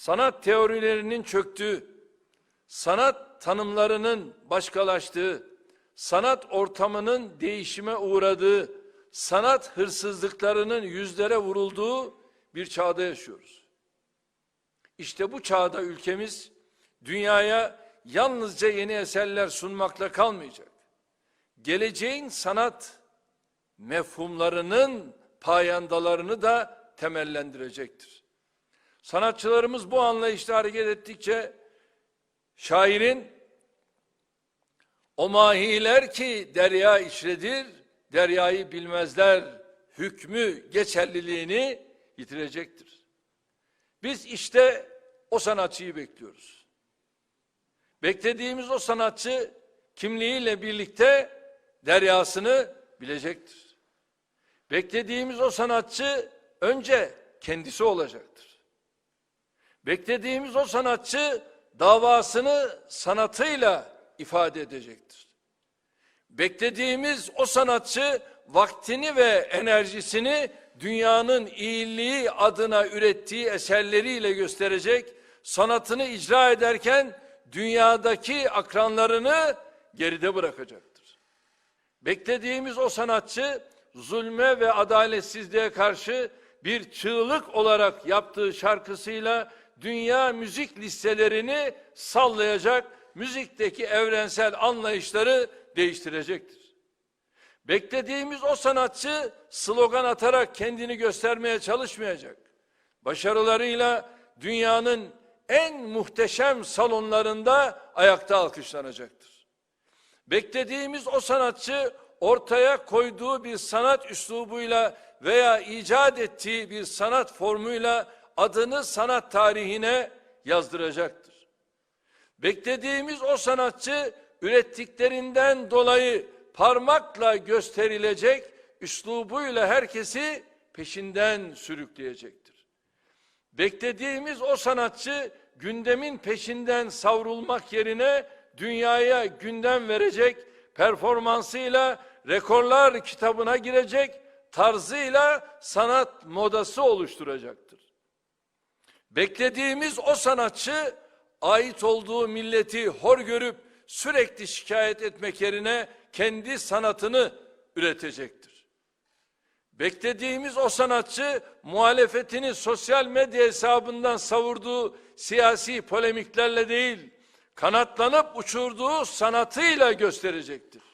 sanat teorilerinin çöktüğü, sanat tanımlarının başkalaştığı, sanat ortamının değişime uğradığı, sanat hırsızlıklarının yüzlere vurulduğu bir çağda yaşıyoruz. İşte bu çağda ülkemiz dünyaya yalnızca yeni eserler sunmakla kalmayacak. Geleceğin sanat mefhumlarının payandalarını da temellendirecektir. Sanatçılarımız bu anlayışla hareket ettikçe şairin o mahiler ki derya içredir, deryayı bilmezler, hükmü geçerliliğini yitirecektir. Biz işte o sanatçıyı bekliyoruz. Beklediğimiz o sanatçı kimliğiyle birlikte deryasını bilecektir. Beklediğimiz o sanatçı önce kendisi olacaktır. Beklediğimiz o sanatçı davasını sanatıyla ifade edecektir. Beklediğimiz o sanatçı vaktini ve enerjisini dünyanın iyiliği adına ürettiği eserleriyle gösterecek, sanatını icra ederken dünyadaki akranlarını geride bırakacaktır. Beklediğimiz o sanatçı zulme ve adaletsizliğe karşı bir çığlık olarak yaptığı şarkısıyla dünya müzik listelerini sallayacak, müzikteki evrensel anlayışları değiştirecektir. Beklediğimiz o sanatçı slogan atarak kendini göstermeye çalışmayacak. Başarılarıyla dünyanın en muhteşem salonlarında ayakta alkışlanacaktır. Beklediğimiz o sanatçı ortaya koyduğu bir sanat üslubuyla veya icat ettiği bir sanat formuyla adını sanat tarihine yazdıracaktır. Beklediğimiz o sanatçı ürettiklerinden dolayı parmakla gösterilecek üslubuyla herkesi peşinden sürükleyecektir. Beklediğimiz o sanatçı gündemin peşinden savrulmak yerine dünyaya gündem verecek performansıyla rekorlar kitabına girecek tarzıyla sanat modası oluşturacaktır. Beklediğimiz o sanatçı ait olduğu milleti hor görüp sürekli şikayet etmek yerine kendi sanatını üretecektir. Beklediğimiz o sanatçı muhalefetini sosyal medya hesabından savurduğu siyasi polemiklerle değil, kanatlanıp uçurduğu sanatıyla gösterecektir.